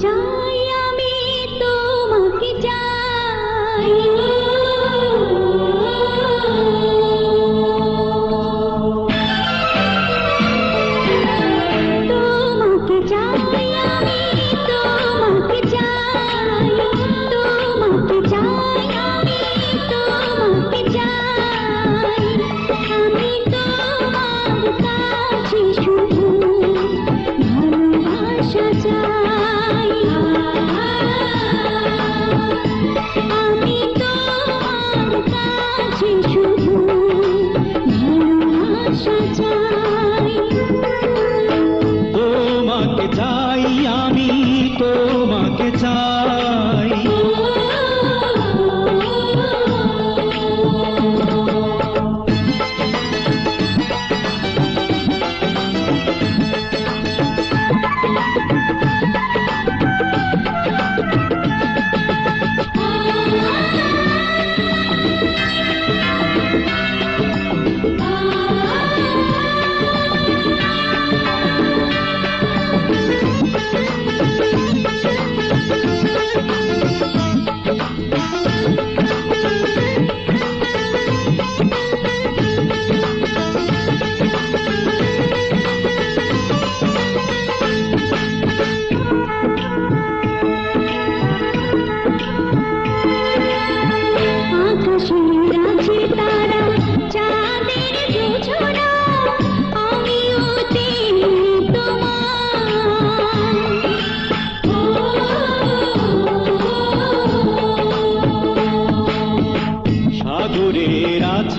家。தாய் யாமி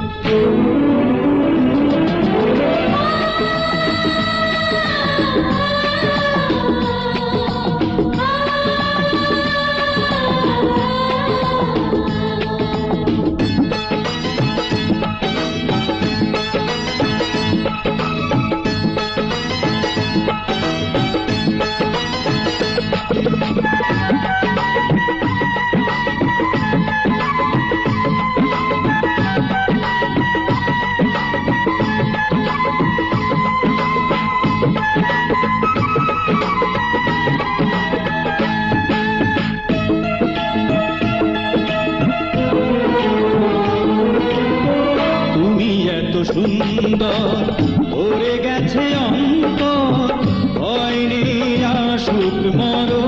嗯 সুন্দর। ভরে গেছে অন্ত হয়নি আসুক মরো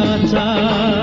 राजा